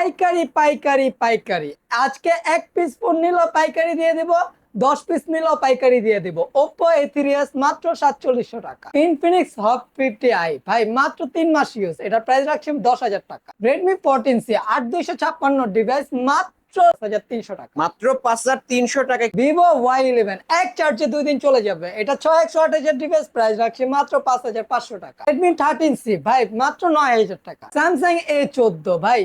পাইকারি পাইকারি পাইকারি। আজকে এক পিস ফোন নিল পাইকারি দিয়ে দিব দশ পিস নিল পাইকারি দিয়ে দিব। ওপো এ মাত্র সাতচল্লিশশো টাকা। ইনফিনিক্স হট ফিফটি আই ভাই মাত্র তিন মাস ইউজ এটা প্রাইস রাখছি দশ হাজার টাকা। রেডমি ফোরটিন সি আট দুইশো ছাপ্পান্ন ডিভাইস মাত্র টাকা। মাত্র পাঁচ হাজার তিনশো টাকায় ভিভো ওয়াই ইলেভেন এক চার্জে দুই দিন চলে যাবে। এটা ছয় একশো আঠাশের ডিভাইস প্রাইস রাখছি মাত্র পাঁচ হাজার পাঁচশো টাকা। রেডমি থার্টিন সি ভাই মাত্র নয় হাজার টাকা। স্যামসাং এ চোদ্দ ভাই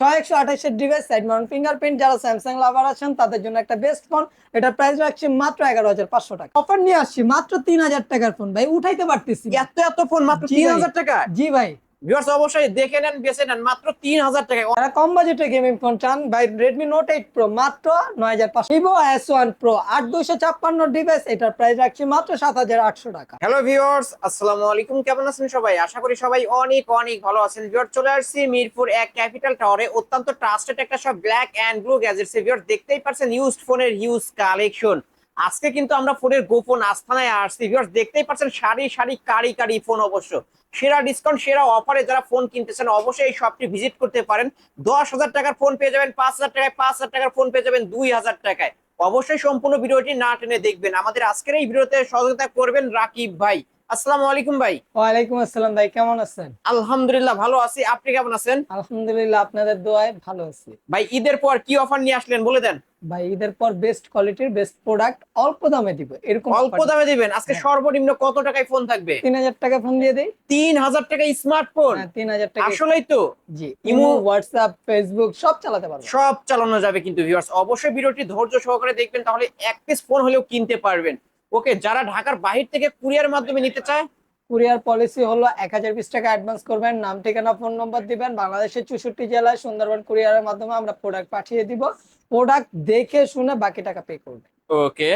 ছয় একশো আঠাশের ডিভাইস সাইড মাউন্ট ফিঙ্গারপ্রিন্ট যারা স্যামসাং লাভার আছেন তাদের জন্য একটা বেস্ট ফোন এটা প্রাইস রাখছি মাত্র এগারো হাজার পাঁচশো টাকা। অফার নিয়ে আসছি মাত্র তিন হাজার টাকার ফোন ভাই। উঠাইতে পারতেছি এত এত ফোন মাত্র তিন হাজার টাকা? জি ভাই। ভিউয়ার্স অবশ্যই দেখে নেন বেছে নেন মাত্র তিন হাজার টাকা যারা কম বাজেটে গেমিং ফোন চান ভাই রেডমি নোট এইট প্রো মাত্র নয় হাজার পাঁচশো। ভিভো এস ওয়ান প্রো আট দুইশো ছাপ্পান্ন ডিভাইস এটার প্রাইস রাখছি মাত্র সাত হাজার আটশো টাকা। হ্যালো ভিউয়ার্স আসসালামু আলাইকুম কেমন আছেন সবাই? আশা করি সবাই অনেক অনেক ভালো আছেন। ভিউয়ার চলে আসছি মিরপুর এক ক্যাপিটাল টাওয়ারে অত্যন্ত ট্রাস্টেড একটা সব black and blue gadgets viewer দেখতেই পারছেন ইউজড ফোনের ইউজ কালেকশন আজকে কিন্তু আমরা ফোনের গোপন আস্থানায় আসছি। ভিউয়ার্স দেখতেই পাচ্ছেন সারি সারি, কারি কারি ফোন অবশ্য। সেরা ডিসকাউন্ট সেরা অফারে যারা ফোন কিনতেছেন, অবশ্যই এই শপটি ভিজিট করতে পারেন। দশ হাজার টাকার ফোন পেয়ে যাবেন, পাঁচ হাজার টাকায়, পাঁচ হাজার টাকার ফোন পেয়ে যাবেন দুই হাজার টাকায়। অবশ্যই সম্পূর্ণ ভিডিওটি না টেনে দেখবেন। আমাদের আজকের এই ভিডিওতে সহযোগিতা করবেন রাকিব ভাই। আসসালামু আলাইকুম ভাই। ওয়ালাইকুম আসসালাম ভাই কেমন আছেন? আলহামদুলিল্লাহ ভালো আছি। আপনি কেমন আছেন? আলহামদুলিল্লাহ আপনাদের দোয়ায় ভালো আছি। ভাই ঈদের পর কি অফার নিয়ে আসলেন বলে দেন। ভাই ঈদের পর বেস্ট কোয়ালিটির বেস্ট প্রোডাক্ট অল্প দামে দিব এরকম অল্প দামে দিবেন? আজকে হ্যাঁ। সর্বনিম্ন কত টাকায় ফোন থাকবে? তিন হাজার টাকা ফোন দিয়ে দিই। তিন হাজার টাকা স্মার্টফোন হ্যাঁ, তিন হাজার টাকা। আসলেই তো। জি ইমো, হোয়াটসঅ্যাপ ফেসবুক সব চালাতে পারব। সব চালানো যাবে কিন্তু ভিউয়ার্স অবশ্যই ভিডিওটি ধৈর্য সহকারে দেখবেন তাহলে এক পিস ফোন হলেও কিনতে পারবেন। ওকে যারা ঢাকার বাহির থেকে কুরিয়ার মাধ্যমে নিতে চায়? কুরিয়ার পলিসি হলো এক হাজার বিশ টাকা অ্যাডভান্স করবেন নাম ঠিকানা ফোন নম্বর দিবেন। বাংলাদেশের চৌষট্টি জেলায় সুন্দরবন কুরিয়ারের মাধ্যমে আমরা প্রোডাক্ট পাঠিয়ে দিব। প্রোডাক্ট দেখে শুনে বাকি টাকা পে করবেন। ওকে।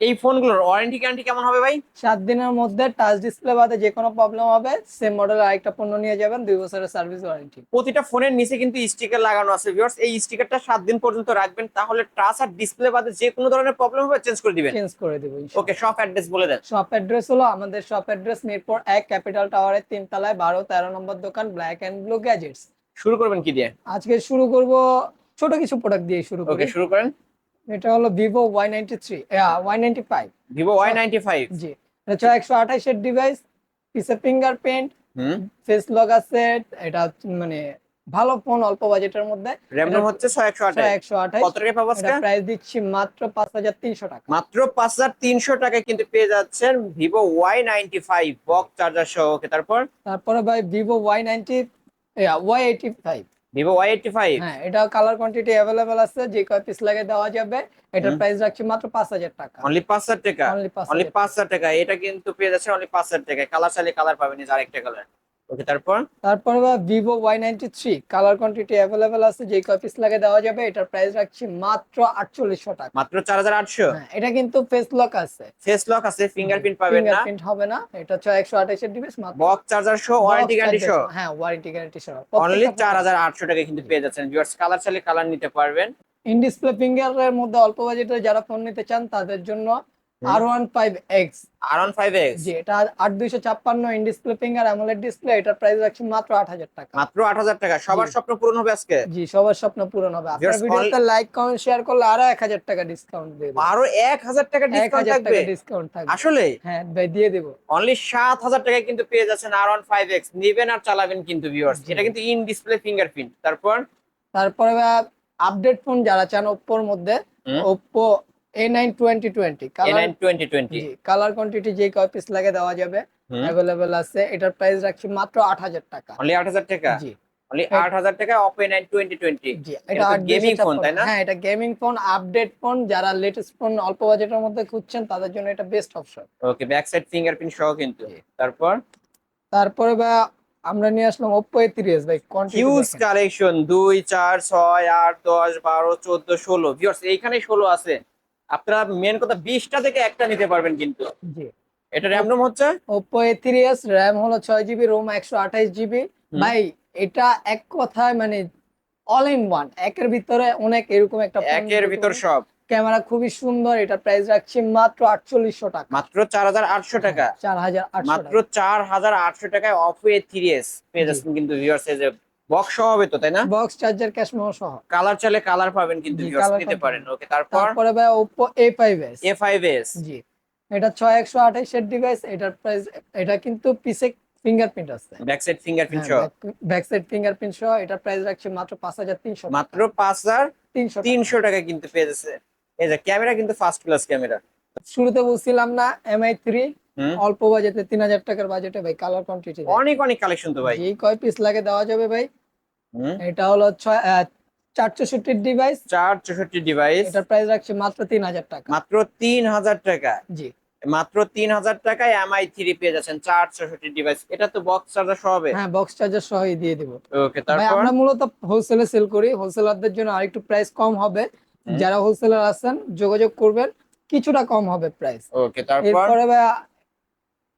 এই ফোনগুলোর ওয়ারেন্টি গ্যারান্টি কেমন হবে ভাই? সাত দিনের মধ্যে টাচ ডিসপ্লে বাদে যে কোনো প্রবলেম হবে সেম মডেলের আরেকটা পণ্য নিয়ে যাবেন দুই বছরের সার্ভিস ওয়ারেন্টি প্রতিটা ফোনের নিচে কিন্তু স্টিকার লাগানো আছে ভিউয়ার্স এই স্টিকারটা সাত দিন পর্যন্ত রাখবেন তাহলে টাচ আর ডিসপ্লে বাদে যে কোনো ধরনের প্রবলেম হবে চেঞ্জ করে দিবেন। চেঞ্জ করে দেবো ওকে শপ অ্যাড্রেস বলে দেন। শপ অ্যাড্রেস হলো আমাদের শপ অ্যাড্রেস মিরপুর এক ক্যাপিটাল টাওয়ারের তিনতলায় বারো তেরো নম্বর দোকান ব্ল্যাক অ্যান্ড ব্লু গ্যাজেটস শুরু করবেন কি দিয়ে? আজকে শুরু করব ছোট কিছু প্রোডাক্ট দিয়ে শুরু ওকে শুরু করেন। এটা হলো Vivo Y ninety three Y ninety five Vivo Y ninety five জি এটা একশো আঠাশের ডিভাইস পিসে ফিঙ্গারপ্রিন্ট হুম। ফেস লক আছে এটা মানে ভালো ফোন অল্প বাজেটের মধ্যে। র্যাম হচ্ছে ছয় একশো আঠাশ। একশো আঠাশ। কত টাকা পাবো আজকে? প্রাইস দিচ্ছি মাত্র পাঁচ হাজার তিনশো টাকা। মাত্র পাঁচ হাজার তিনশো টাকায় কিন্তু পেয়ে যাচ্ছেন Vivo Y ninety five box charger সহ। ওকে তারপর? তারপরে ভাই Vivo Y ninety Y eighty five Vivo Y eighty five হ্যাঁ এটা কালার কোয়ান্টিটি অ্যাভেলেবেল আছে যে কয় পিস লাগে দেওয়া যাবে এটার প্রাইস রাখছি মাত্র পাঁচ হাজার টাকা। অনলি পাঁচ হাজার টাকা? অনলি পাঁচ হাজার টাকা। এটা কিন্তু পেয়ে যাচ্ছে অনলি পাঁচ হাজার টাকা কালার চাইলে কালার পাবেন আরেকটা কালার ওকে তারপর? তারপরে বা Vivo Y ninety three colour quantity available আছে যে লাগে দেওয়া যাবে এটার প্রাইস রাখছি মাত্র আটচল্লিশশো টাকা। মাত্র চার হাজার আটশো? হ্যাঁ এটা কিন্তু ফেস লক আছে। ফেস লক আছে ফিঙ্গারপ্রিন্ট পাবেন না? ফিঙ্গারপ্রিন্ট হবে না এটা হচ্ছে একশো আঠাশের ডিভাইস মাত্র বক চার্জার সহ ওয়ারেন্টি গ্যারান্টি সহ? হ্যাঁ ওয়ারেন্টি গ্যারান্টি সহ। অনলি চার হাজার আটশো টাকা কিন্তু পেয়ে যাচ্ছেন। ভিউয়ার্স কালার চাইলে কালার নিতে পারবেন। ইন ডিসপ্লে ফিঙ্গারের মধ্যে অল্প বাজেটে যারা ফোন নিতে চান তাদের জন্য R one five X R one five X জি এটা আট দুইশো ছাপ্পান্ন in display finger AMOLED display এটার প্রাইস রাখছি মাত্র আট হাজার টাকা। মাত্র আট হাজার টাকা। সবার স্বপ্ন পূরণ হবে আজকে? জি সবার স্বপ্ন পূরণ হবে। আপনার ভিডিওতে লাইক কমেন্ট শেয়ার করলে আরও এক হাজার টাকা ডিসকাউন্ট দেবো। আরও এক হাজার টাকা ডিসকাউন্ট থাকবে? ডিসকাউন্ট থাকবে। আসলে? হ্যাঁ ভাই দিয়ে দেবো। অনলি সাত হাজার টাকায় কিন্তু পেয়ে যাচ্ছেন আর ওয়ান ফাইভ এক্স নেবেন আর চালাবেন কিন্তু ভিউয়ার্স। এটা কিন্তু ইন ডিসপ্লে ফিঙ্গারপ্রিন্ট তারপর? তারপরে আপডেট ফোন যারা চান ওপ্পোর মধ্যে Oppo A nine twenty twenty A colour G colour quantity যে কয় পিস লাগে দেওয়া যাবে অ্যাভেলেবেল আছে। এটার প্রাইস রাখছি মাত্র আট হাজার টাকা। অনলি আট হাজার টাকা? জি। অনলি টাকা অপো জি এটা তো এটা তাই না? হ্যাঁ এটা গেমিং ফোন আপডেট ফোন যারা লেটেস্ট ফোন অল্প বাজেটের মধ্যে খুঁজছেন তাদের জন্য এটা best option okay back side fingerprint সহ কিন্তু। তারপর? তারপরে বা আমরা নিয়ে আসলাম থ্রি এস ভাই হিউজ কালেকশন দুই চার ছয় আট দশ বারো চোদ্দ ষোলো। ভিউয়ার্স এইখানে ষোলো আছে। আপনারা মেন কথা বিশটা থেকে একটা নিতে পারবেন কিন্তু। জি। এটা র্যাম রোম হচ্ছে? Oppo A three S RAM হলো ছয় জিবি রোম একশো আঠাইশ জিবি ভাই এটা এক কথায় মানে অল ইন ওয়ান একের ভিতরে অনেক এরকম একটা একের ভিতর সব। ক্যামেরা খুবই সুন্দর এটা প্রাইস রাখছি মাত্র আটচল্লিশশো টাকা। মাত্র চার হাজার আটশো টাকা। চার হাজার আটশো মাত্র চার হাজার আটশো টাকায় অপো এ থ্রি এস পেয়ে যাচ্ছেন কিন্তু ভিউয়ার্স বক্স সহ হবে তো তাই না? বক্স চার্জার ক্যাশ মেমো সহ। কালার চাইলে কালার পাবেন কিন্তু colour নিতে পারেন। ওকে তারপর? তারপরে ভাই Oppo A5s A five S জি। এটা ছয় একশো আঠাইশের ডিভাইস এটার প্রাইস এটা কিন্তু পিসে ফিঙ্গারপ্রিন্ট আছে। ব্যাক সাইড ফিঙ্গারপ্রিন্ট সহ? ব্যাক সাইড ফিঙ্গারপ্রিন্ট সহ এটার প্রাইস রাখছে মাত্র পাঁচ হাজার তিনশো মাত্র পাঁচ হাজার তিনশো তিনশো টাকা কিন্তু পেয়ে যাচ্ছে। এই যে ক্যামেরা কিন্তু ফার্স্ট ক্লাস ক্যামেরা শুরুতে বলছিলাম না এমআই থ্রি হুম অল্প বাজেটে তিন হাজার টাকার বাজেটে ভাই কালার কোয়ান্টিটি অনেক অনেক কালেকশন তো ভাই। যেই কয় পিস লাগে দেওয়া যাবে ভাই। এটা হলো ছয় চার চৌষট্টির ডিভাইস চার চৌষট্টি ডিভাইস এটার প্রাইস রাখছে মাত্র তিন হাজার টাকা। মাত্র তিন হাজার টাকা। জি। মাত্র তিন হাজার টাকায় এমআই থ্রি পেয়ে যাচ্ছেন চার চৌষট্টি ডিভাইস এটা তো বক্স চার্জার সহ হবে হ্যাঁ বক্স চার্জার সহই দিয়ে দিব। ওকে তারপর? আমরা মূলত হোলসেলে সেল করি। হোলসেলারদের জন্য আরেকটু প্রাইস কম হবে। যারা হোলসেলার আছেন যোগাযোগ করবেন। কিছুটা কম হবে প্রাইস ওকে তারপর? এরপরে ভাই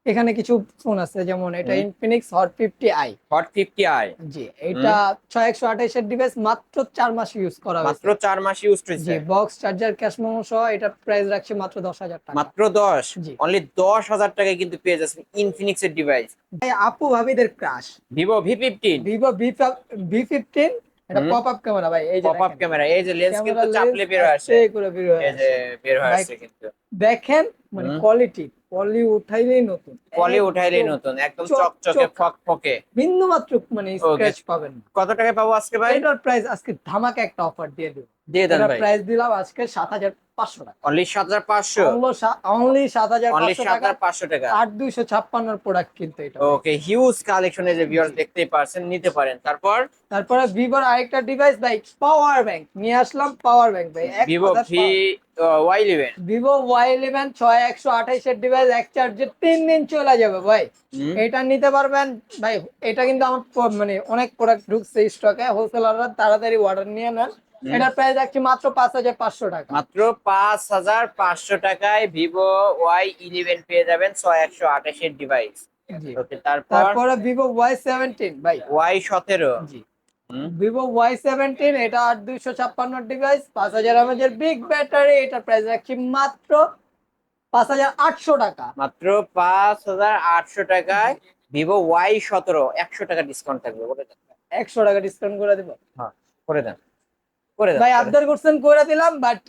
এখানে কিছু ফোন আছে যেমন এটা Infinix Hot fifty I Hot fifty I জি এটা ছয় একশো আঠাইশের ডিভাইস মাত্র চার মাস ইউজ করা মাত্র চার মাস ইউজ হয়েছে বক্স চার্জার ক্যাশ মেমো সহ এটা প্রাইস রাখছে মাত্র দশ হাজার টাকা। মাত্র দশ? জি। অনলি দশ হাজার টাকায় কিন্তু পেয়ে যাচ্ছেন ইনফিনিক্স এর ডিভাইস ভাই আপু ভাবিদের crush Vivo V fifteen Vivo V fifteen এটা পপ আপ ক্যামেরা ভাই এই যে পপ আপ। ক্যামেরা এই যে লেন্স কিন্তু চাপলে বের হয়ে আসে। আস্তে করে বের হয়ে এই যে বের হয়ে ভাই, কিন্তু। দেখেন মানে কোয়ালিটি পলি উঠাইলেই নতুন। কলে উঠাইলেই নতুন একদম চকচকে ফকফকে। ফক ফকে বিন্দু মাত্র মানে স্ক্র্যাচ পাবেন কত টাকায় পাবো আজকে ভাই? এটার প্রাইস আজকে ধামাকা একটা অফার দিয়ে দেব। দিয়ে দেন ভাই। প্রাইস দিলাম আজকে সাত হাজার পাঁচশো টাকা। অনলি সাত হাজার পাঁচশো? অনলি সাত হাজার অনলি পাঁচশো সাত টাকা। হাজার পাঁচশো টাকা। আট দুইশো ছাপ্পান্নর প্রোডাক্ট কিন্তু এটা ওকে হিউজ কালেকশনে যে ভিউয়ার্স দেখতেই পারছেন নিতে পারেন। তারপর? তারপরে ভিভোর আরেকটা ডিভাইস ভাই পাওয়ার ব্যাংক নিয়ে আসলাম পাওয়ার ব্যাংক ভাই Vivo V Y eleven Vivo Y eleven ছয় একশো আঠাইশের ডিভাইস এক চার্জে তিন দিন চলে যাবে ভাই। এটা নিতে পারবেন ভাই এটা কিন্তু আমার মানে অনেক প্রোডাক্ট ঢুকছে স্টকে হোলসেলাররা তাড়াতাড়ি অর্ডার নিয়ে নেন। এটার প্রাইস রাখছি মাত্র পাঁচ হাজার পাঁচশো টাকা। মাত্র পাঁচ হাজার পাঁচশো টাকায় ভিভো ওয়াই ইলেভেন পেয়ে যাবেন ছয় একশো আঠাশের ডিভাইস তারপর? ভিভো ওয়াই সেভেন্টিন ভাই। ওয়াই সতেরো। জি। ভিভো ওয়াই সেভেন্টিন এটা আট দুইশো ছাপ্পান্ন ডিভাইস পাঁচ হাজার এমএজের বিগ ব্যাটারি এটার প্রাইস রাখছি মাত্র পাঁচ হাজার আটশো টাকা। মাত্র পাঁচ হাজার আটশো টাকায় ভিভো ওয়াই সতেরো একশো টাকা ডিসকাউন্ট থাকবে বলে দেন। একশো টাকা ডিসকাউন্ট করে দিব। করে দেন। করে ভাই। আবদার করছেন করে দিলাম বাট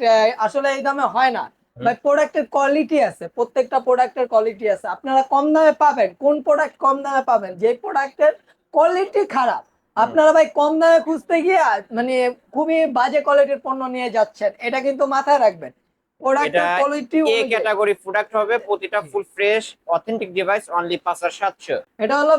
আসলে এই দামে হয় না। ভাই প্রোডাক্টের কোয়ালিটি আছে প্রত্যেকটা প্রোডাক্টের কোয়ালিটি আছে। আপনারা কম দামে পাবেন কোন প্রোডাক্ট কম দামে পাবেন যে প্রোডাক্টের কোয়ালিটি খারাপ। আপনারা ভাই কম দামে খুঁজতে গিয়ে মানে খুবই বাজে কোয়ালিটির পণ্য নিয়ে যাচ্ছেন এটা কিন্তু মাথায় রাখবেন। প্রোডাক্টের কোয়ালিটি এ ক্যাটাগরি প্রোডাক্ট হবে প্রতিটা full fresh authentic device only পাঁচ হাজার সাতশো। এটা হলো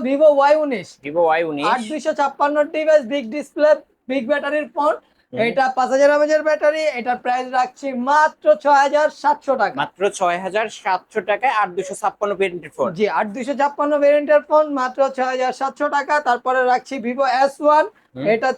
ডিভাইস বিগ ডিসপ্লে বিগ ব্যাটারির ফোন। এটা পাঁচ হাজার এমএজের ব্যাটারি এটার প্রাইস রাখছি মাত্র ছয় হাজার সাতশো টাকা। মাত্র ছয় হাজার সাতশো টাকায় আট দুশো ছাপ্পান্ন ভেরিয়েন্টের ফোন জি আট দুইশো ছাপ্পান্ন ভেরিয়েন্টের ফোন মাত্র ছয় হাজার সাতশো টাকা। তারপরে রাখছি ভিভো এস ওয়ান এটা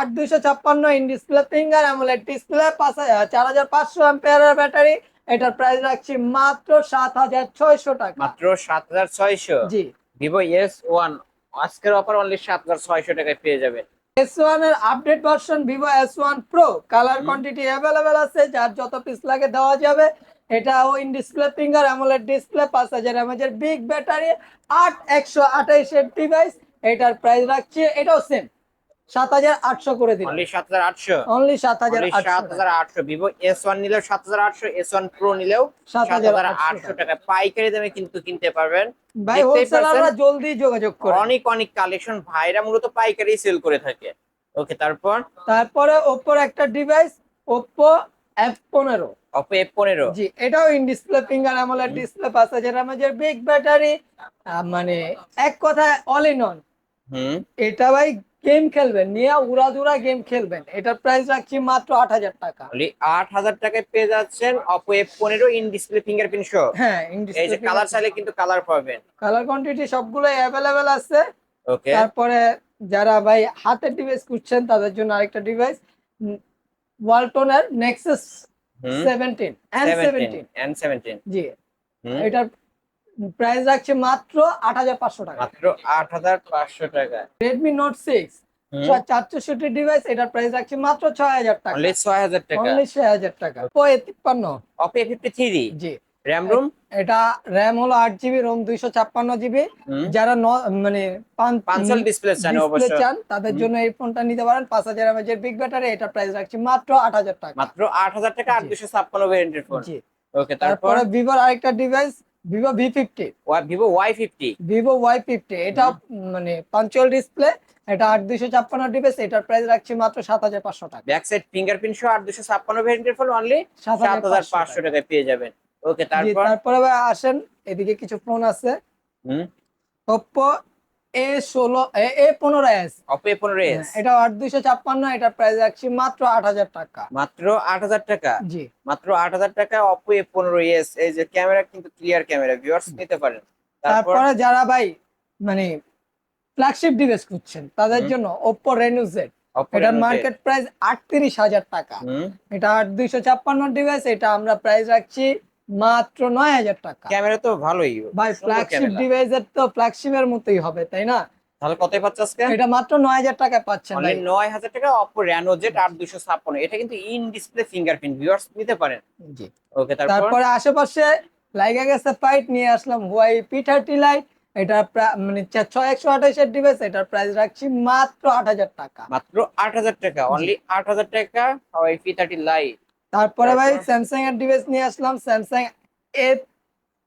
আট দুইশো ছাপ্পান্ন in display finger AMOLED display পাঁচ চার হাজার পাঁচশো অ্যাম্পিয়ারের ব্যাটারি। এটার প্রাইস রাখছি মাত্র সাত হাজার ছয়শো টাকা। মাত্র সাত হাজার ছয়শো। জি। ভিভো এস ওয়ান আজকের অফার অনলি সাত হাজার ছয়শো টাকায় পেয়ে যাবেন। এস ওয়ানের update version Vivo S one pro colour quantity available আছে যার যত পিস লাগে দেওয়া যাবে। এটা in display finger AMOLED display পাঁচ হাজার এর বিগ ব্যাটারি আট একশো এর ডিভাইস এটার প্রাইস রাখছে এটাও সেম সাত হাজার আটশো করে দিন অনলি নিলেও নিলেও টাকা। পাইকারি দামে কিন্তু কিনতে পারবেন। ভাই হোলসেলাররা জলদি যোগাযোগ করে। অনেক অনেক কালেকশন ভাইরা মূলত পাইকারি সেল করে থাকে। ওকে তারপর? তারপরে ওপ্পোর একটা ডিভাইস ওপ্পো এফ পনেরো। অপো এফ পনেরো। জি এটাও in display finger AMOLED display পাঁচ হাজার এমএজের বিগ ব্যাটারি মানে এক কথায় অল ইন অন হুম। এটা ভাই গেম খেলবেন নিয়ে উড়াদুরা গেম খেলবেন। এটার প্রাইস রাখছি মাত্র আট হাজার টাকা। আট হাজার টাকায় পেয়ে যাচ্ছেন অপো এফ পনেরো ইন ডিসপ্লে ফিঙ্গারপ্রিন্ট শো হ্যাঁ এই যে কালার চাইলে কিন্তু কালার পাবেন। কালার কোয়ান্টিটি সবগুলো অ্যাভেলেবেল আছে। ওকে তারপরে যারা ভাই হাতের ডিভাইস খুঁজছেন তাদের জন্য আরেকটা device ওয়ালটনের Nexus seventeen and seventeen and seventeen জি। এটার প্রাইস রাখছে মাত্র আট হাজার পাঁচশো টাকা। মাত্র আট হাজার পাঁচশো টাকা। রেডমি নোট সিক্স চারশোষট্টি ডিভাইস এটার প্রাইস রাখছে মাত্র ছয় হাজার টাকা। ছয় হাজার টাকা। ছয় হাজার টাকা। ও এ তিপ্পান্ন। অপো ফিফটি থ্রি জি। র্যাম রুম এটা র্যাম হলো আট জিবি রোম দুইশো ছাপ্পান্ন জিবি যারা মানে পাঁচশাল ডিসপ্লে চান তাদের জন্য এই ফোনটা নিতে পারেন। পাঁচ হাজার এর বিগ ব্যাটারি এটা প্রাইস রাখছি মাত্র আট হাজার টাকা। মাত্র আট হাজার টাকা আট। দুশো ছাপ্পান্ন ভ্যারিয়েন্টের ফোন জি। ওকে তারপরে? ভিভোর আরেকটা device Vivo V fifty Vivo Y fifty Vivo Y fifty এটা মানে পাঞ্চুয়াল ডিসপ্লে এটা আট দুইশো ছাপ্পান্ন ডিভাইস এটার প্রাইস রাখছি মাত্র সাত হাজার পাঁচশো টাকা। ব্যাক সাইড ফিঙ্গারপ্রিন্ট সহ আট দুশো ছাপ্পান্ন ভ্যারিয়েন্টের ফোন অনলি সাত সাত হাজার পাঁচশো টাকায় পেয়ে যাবেন। ওকে তারপর? তারপরে আসেন এদিকে কিছু ফোন আছে। হুম। ওপ্পো এ ষোলো এ পনেরো এস এ পনেরো এস হ্যাঁ, এটা আট দুইশো ছাপ্পান্ন এটার প্রাইস রাখছি মাত্র আট হাজার টাকা। মাত্র আট হাজার টাকা? জি। মাত্র আট হাজার টাকা অপো এ পনেরো এস এই যে ক্যামেরা কিন্তু ক্লিয়ার ক্যামেরা ভিউয়ার্স নিতে পারেন। তারপরে যারা ভাই মানে ফ্ল্যাগশিপ ডিভাইস খুঁজছেন তাদের জন্য ওপ্পো রেনু জেড এটার মার্কেট প্রাইস আটত্রিশ হাজার টাকা। এটা আট দুইশো ছাপ্পান্ন ডিভাইস এটা আমরা প্রাইস রাখছি মাত্র নয় হাজার টাকা। ক্যামেরা তো ভালোই। ভাই ফ্ল্যাগশিপ। ডিভাইসের তো ফ্ল্যাগশিপের মতোই হবে তাই না? তাহলে কতই পাচ্ছে আজকে? এটা মাত্র নয় হাজার টাকা পাচ্ছেন নয় হাজার টাকা অপো রেনো জেড আট দুশো ছাপ্পান্ন। এটা কিন্তু ইন ডিসপ্লে ফিঙ্গারপ্রিন্ট ভিউয়ার্স নিতে পারেন। জি। ওকে তারপর? তারপরে আশেপাশে লাইগা গেছে ফাইট নিয়ে আসলাম হুয়াই পি থার্টি লাইট এটা মানে চা- ছয় একশো আঠাশের ডিভাইস এটার প্রাইস রাখছি মাত্র আট হাজার টাকা। মাত্র আট হাজার টাকা অনলি আট হাজার টাকা হাওয়াই পি থার্টি লাইট তারপরে ভাই? স্যামসাং এর ডিভাইস নিয়ে আসলাম Samsung A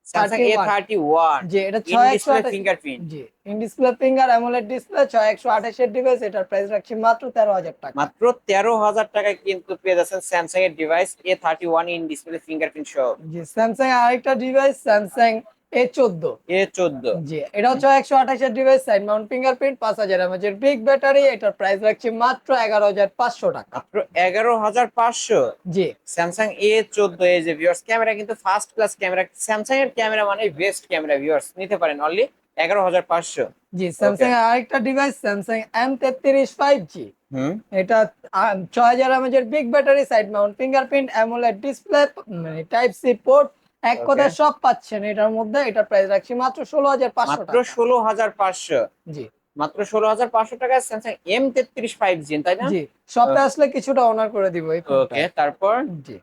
Samsung A thirty one যে এটা ছয় একশো fingerprint G in display finger AMOLED display ছয় একশো আঠাশের ডিভাইস এটার প্রাইস রাখছি মাত্র তেরো হাজার টাকা। মাত্র তেরো হাজার টাকায় কিন্তু পেয়ে যাচ্ছেন স্যামসাং এর device A thirty one in display fingerprint সহ জি স্যামসাং আরেকটা ডিভাইস স্যামসাং এ চোদ্দ। এ চোদ্দ। জি এটাও ছয় একশো আঠাশের ডিভাইস সাইড মাউন্ট ফিঙ্গারপ্রিন্ট পাঁচ হাজার এমএচের বিগ ব্যাটারি এটার প্রাইস রাখছি মাত্র এগারো হাজার পাঁচশো টাকা। মাত্র এগারো হাজার পাঁচশো? জি। স্যামসাং এ চোদ্দ এই যে ভিউয়ার্স ক্যামেরা কিন্তু ফার্স্ট ক্লাস ক্যামেরা স্যামসাং এর ক্যামেরা মানে বেস্ট ক্যামেরা ভিউয়ার্স নিতে পারেন অনলি এগারো হাজার পাঁচশো। জি স্যামসাং এর আরেকটা ডিভাইস স্যামসাং এম তেত্রিশ ফাইভ জি হুম। এটা ছয় হাজার এমএচের big battery side mount fingerprint AMOLED display type C port এক. কথায় সব পাচ্ছেন এটার মধ্যে এটার প্রাইস রাখছি মাত্র ষোলো হাজার পাঁচশো মাত্র টাকা। ষোলো হাজার পাঁচশো। জি। মাত্র ষোলো হাজার পাঁচশো টাকায় স্যামসাং এম তেত্রিশ ফাইভ জি তাই না? জি শপে আসলে কিছুটা অনার করে দিব ওকে তারপর? জি।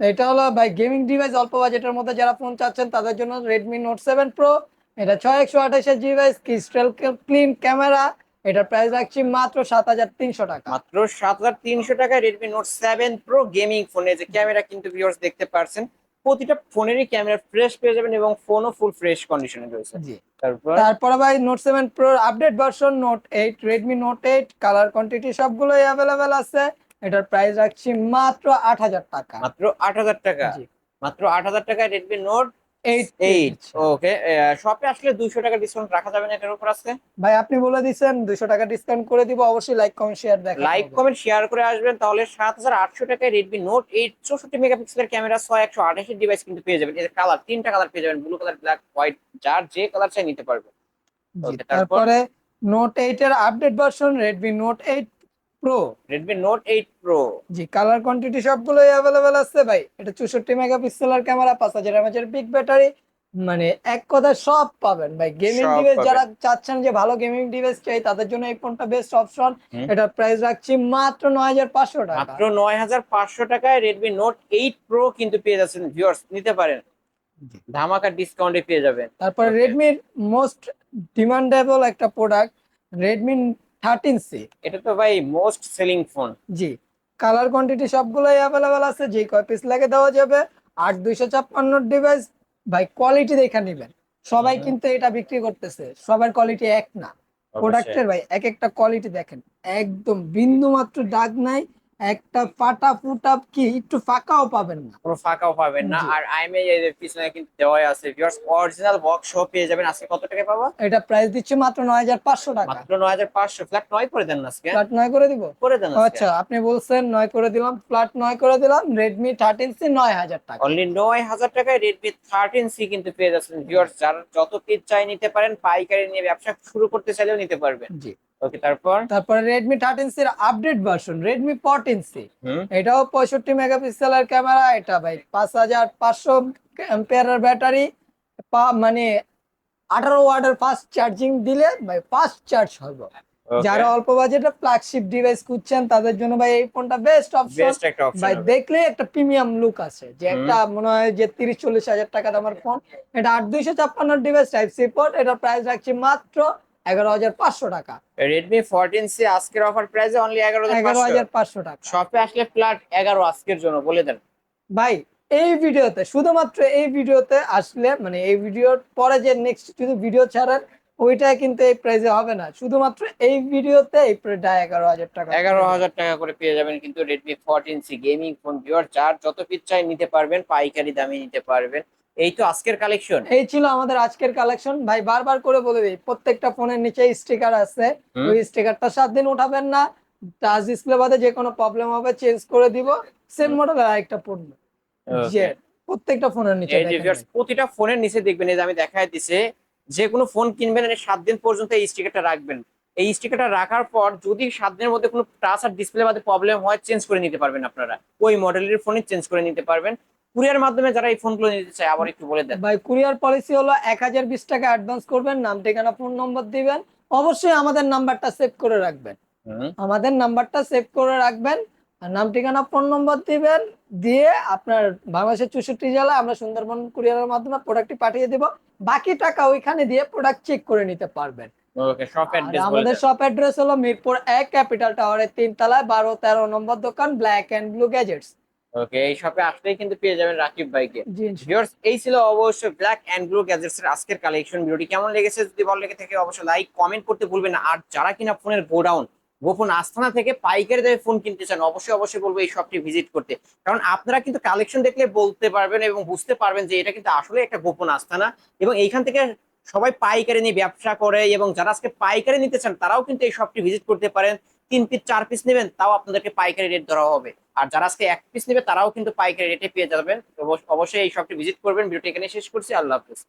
এটা হলো ভাই গেমিং ডিভাইস অল্প বাজেটের মধ্যে যারা ফোন চাচ্ছেন তাদের জন্য রেডমি নোট সেভেন প্রো এটা ছয় একশো আঠাশের ডিভাইস ক্রিস্টাল ক্লিন ক্যামেরা এটার প্রাইস রাখছি মাত্র সাত হাজার তিনশো টাকা। মাত্র সাত হাজার তিনশো টাকায় Redmi Note seven pro gaming ফোনে যে ক্যামেরা কিন্তু ভিউয়ার্স দেখতে পারছেন। প্রতিটা ফোনেরই ক্যামেরা ফ্রেশ পেয়ে যাবেন এবং ফোনও ফুল ফ্রেশ কন্ডিশনে রয়েছে। জি। তারপর? তারপরে ভাই Note seven pro update version Note eight Redmi Note eight colour quantity সবগুলোই অ্যাভেলেবেল আছে। এটার প্রাইস রাখছি মাত্র আট হাজার টাকা। মাত্র আট হাজার টাকা। জি। মাত্র আট হাজার টাকায় রেডমি নোট ওকে শপে আসলে দুইশো টাকা ডিসকাউন্ট রাখা যাবে না এটার উপর আছে ভাই আপনি বলে টাকা ডিসকাউন্ট করে দিব অবশ্যই like comment share like comment share করে আসবেন তাহলে সাত হাজার আটশো টাকায় রেডমি নোট এইট চৌষট্টি মেগাপিক্সেলের ক্যামেরা ছয় একশো আঠাশের ডিভাইস কিন্তু পেয়ে যাবেন। এর কালার তিনটা কালার পেয়ে যাবেন ব্লু কালার ব্ল্যাক হোয়াইট যার যে কালার চাই নিতে পারবেন। তারপর? নোট এইট এর update version Redmi Note eight pro Redmi Note eight pro জি কালার কোয়ান্টিটি সবগুলোই অ্যাভেলেবেল আছে ভাই। এটা চৌষট্টি মেগাপিক্সেলের ক্যামেরা পাঁচ হাজার এমএচের বিগ ব্যাটারি মানে এক কথায় সব পাবেন ভাই। গেমিং ডিভাইস যারা চাচ্ছেন যে ভালো গেমিং ডিভাইস চাই তাদের জন্য এই ফোনটা বেস্ট অপশন। এটার প্রাইস রাখছি মাত্র নয় হাজার পাঁচশো টাকা। মাত্র নয় হাজার পাঁচশো টাকায় রেডমি নোট এইট প্রো কিন্তু পেয়ে যাচ্ছেন ভিউয়ার্স নিতে পারেন। ধামাকা ডিসকাউন্টে পেয়ে যাবেন। তারপরে. রেডমির মোস্ট ডিমান্ডেবল একটা প্রোডাক্ট রেডমি থার্টিন সি এটা তো ভাই মোস্ট সেলিং ফোন জি কালার কোয়ান্টিটি সবগুলোই অ্যাভেলেবেল আছে যে কয় পিস লাগে দেওয়া যাবে। আট দুইশো ছাপ্পান্ন ডিভাইস ভাই কোয়ালিটি দেখে নেবেন। সবাই কিন্তু এটা বিক্রি করতেছে। সবার কোয়ালিটি এক না। প্রোডাক্টের ভাই এক একটা কোয়ালিটি দেখেন। একদম বিন্দু মাত্র দাগ নাই একটা ফাটা ফুটা কি একটু ফাঁকাও পাবেন না। পুরো ফাঁকাও পাবেন না। আর আইএমএ এর পিছনে কিন্তু দেওয়াই আছে। ভিউয়ার্স অরিজিনাল বক্স সহ পেয়ে যাবেন। আজকে কত টাকা পাবো? এটা প্রাইস দিচ্ছে মাত্র নয় হাজার পাঁচশো টাকা। মাত্র নয় হাজার পাঁচশো। ফ্ল্যাট নয় করে দেন না আজকে? ফ্ল্যাট নয় করে দিব? করে দেন আচ্ছা আপনি বলছেন নয় করে দিলাম। ফ্ল্যাট নয় করে দিলাম। রেডমি থার্টিন সি নয় হাজার টাকা। অনলি নয় হাজার টাকায় রেডমি থার্টিন সি কিন্তু পেয়ে যাচ্ছেন। ভিউয়ার্স যারা যত পিস চাই নিতে পারেন পাইকারি নিয়ে ব্যবসা শুরু করতে চাইলেও নিতে পারবেন। জি। ওকে তারপর? তারপরে রেডমি থার্টিন সির আপডেট ভার্সন রেডমি ফোরটিন এটাও পঁয়ষট্টি মেগাপিক্সেলের ক্যামেরা এটা ভাই পাঁচ হাজার পাঁচশো এম্পিয়ারের ব্যাটারি মানে আঠারো ওয়াটের ফাস্ট চার্জিং দিলে ভাই ফাস্ট চার্জ হবে। যারা অল্প বাজেটে ফ্ল্যাগশিপ ডিভাইস খুঁজছেন তাদের জন্য ভাই এই ফোনটা বেস্ট অপশন ভাই দেখলে একটা প্রিমিয়াম লুক আছে যে একটা মনে হয় যে তিরিশ চল্লিশ হাজার টাকা দামের ফোন এটা আট দুইশো ছাপ্পান্ন ডিভাইস টাইপ সি পোর্ট এটার প্রাইস রাখছি মাত্র এগারো হাজার পাঁচশো টাকা। রেডমি ফোরটিন সি আজকের অফার প্রাইসে অনলি এগারো এগারো হাজার পাঁচশো টাকা। শপে আসলে ফ্ল্যাট এগারো আজকের জন্য বলে দেন। ভাই এই ভিডিওতে শুধুমাত্র এই ভিডিওতে আসলে মানে এই ভিডিওর পরে যে নেক্সট যদি ভিডিও ছাড়েন ওইটা কিন্তু এই প্রাইসে হবে না। শুধুমাত্র এই ভিডিওতে এই প্রাইসটা এগারো হাজার টাকা। এগারো হাজার টাকা করে পেয়ে যাবেন কিন্তু Redmi fourteen C gaming phone viewer চার যত পিস চাই নিতে পারবেন পাইকারি দামে নিতে পারবেন। এই তো আজকের কালেকশন এই ছিল আমাদের আজকের কালেকশন ভাই বারবার করে বলে দিই প্রত্যেকটা ফোনের নিচে স্টিকার আছে। ওই স্টিকারটা সাত দিন উঠাবেন না। টাচ ডিসপ্লে বাদে যে কোনো প্রবলেম হবে চেঞ্জ করে দিব। সেম মডেলের আরেকটা পণ্য যে প্রত্যেকটা ফোনের নিচে প্রতিটা ফোনের নিচে দেখবেন এই যে আমি দেখাই দিছে যে কোনো ফোন কিনবেন এর সাত দিন পর্যন্ত এই স্টিকারটা রাখবেন। এই স্টিকারটা রাখার পর যদি সাত দিনের মধ্যে কোনো টাচ আর ডিসপ্লে বাদে প্রবলেম হয় চেঞ্জ করে নিতে পারবেন আপনারা। ওই মডেলের ফোনে চেঞ্জ করে নিতে পারবেন। কুরিয়ার মাধ্যমে যারা এই ফোনগুলো নিতে চায় আবার একটু বলে দেন। ভাই কুরিয়ার পলিসি হলো এক হাজার বিশ টাকা অ্যাডভান্স করবেন নাম ঠিকানা ফোন নম্বর দিবেন। অবশ্যই আমাদের নাম্বারটা সেভ করে রাখবেন। আমাদের নাম্বারটা সেভ করে রাখবেন আর নাম ঠিকানা ফোন নম্বর দিবেন দিয়ে আপনার বাংলাদেশের চৌষট্টি জেলায় আমরা সুন্দরবন কুরিয়ারের মাধ্যমে প্রোডাক্টটি পাঠিয়ে দিব। বাকি টাকা ওইখানে দিয়ে প্রোডাক্ট চেক করে নিতে পারবেন। ওকে শপ অ্যাড্রেস আমাদের শপ অ্যাড্রেস হলো মিরপুর এক ক্যাপিটাল টাওয়ারের তিন তলায় বারো তেরো নম্বর দোকান black and blue gadgets okay এই শপে আসলেই কিন্তু পেয়ে যাবেন রাকিব ভাইকে। ভিউয়ার্স এই ছিল অবশ্যই ব্ল্যাক অ্যান্ড ব্লু গ্যাজেটস এর আজকের কালেকশন ভিডিওটি কেমন লেগেছে যদি ভালো লেগে থাকে অবশ্যই লাইক কমেন্ট করতে ভুলবেন না। আর যারা কিনা ফোনের গোডাউন গোপন আস্থানা থেকে পাইকারি দামে ফোন কিনতে চান অবশ্যই অবশ্যই বলব এই শপটি ভিজিট করতে। কারণ আপনারা কিন্তু কালেকশন দেখলে বলতে পারবেন এবং বুঝতে পারবেন যে এটা কিন্তু আসলে একটা গোপন আস্থানা এবং এইখান থেকে সবাই পাইকারি নিয়ে ব্যবসা করে এবং যারা আজকে পাইকারি নিতে চান তারাও কিন্তু এই শপটি ভিজিট করতে পারেন। তিন পিস চার পিস নেবেন, তাও আপনাদেরকে পাইকারি রেট ধরা হবে। আর যারা আজকে এক পিস নেবে, তারাও কিন্তু পাইকারি রেটে পেয়ে যাবেন। অবশ্যই এই শপটি ভিজিট করবেন। ভিডিওটি এখানে শেষ করছি। আল্লাহ হাফিজ।